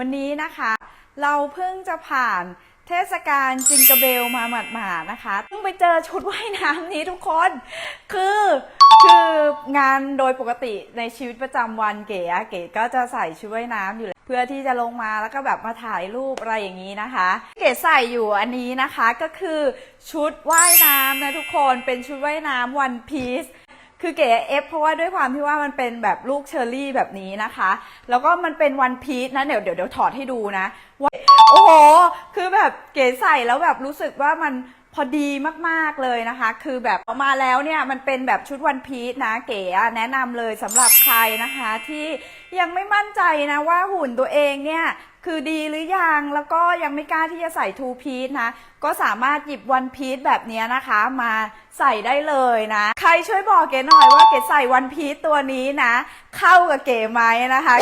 วันนี้นะคะ เราเพิ่งจะผ่านเทศกาลจิงกระเบลมาหมาดๆนะคะเพิ่งไปเจอชุดว่ายน้ำนี้ทุกคน คือคืองานโดยปกติในชีวิตประจำวันเก๋เก๋ก็จะใส่ชุดว่ายน้ำอยู่แล้วเพื่อที่จะลงมาแล้วก็แบบมาถ่ายรูปอะไรอย่างนี้นะคะ เก๋ใส่อยู่อันนี้นะคะก็คือชุดว่ายน้ำนะทุกคนเป็นชุดว่ายน้ำวันพีซ คือเก๋เอฟเพราะว่าด้วยความที่ว่ามันเป็นแบบลูกเชอร์รี่แบบนี้นะคะ แล้วก็มันเป็นวันพีชนะเดี๋ยวเดี๋ยวเดี๋ยวถอดให้ดูนะว่าโอ้โห คือแบบเก๋ใส่แล้วแบบรู้สึกว่ามัน พอดีมากๆเลยนะคะ คือแบบออกมาแล้วเนี่ยมันเป็นแบบชุดวันพีชนะเก๋แนะนำเลยสำหรับใครนะคะ ที่ยังไม่มั่นใจนะว่าหุ่นตัวเองเนี่ยคือดีหรือยังแล้วก็ยังไม่กล้าที่จะใส่ทูพีซนะ ก็สามารถหยิบวันพีซแบบนี้นะคะ มาใส่ได้เลยนะ ใครช่วยบอกเก๋หน่อยว่าเก๋ใส่วันพีซตัวนี้นะ เข้ากับเก๋ไหมนะคะ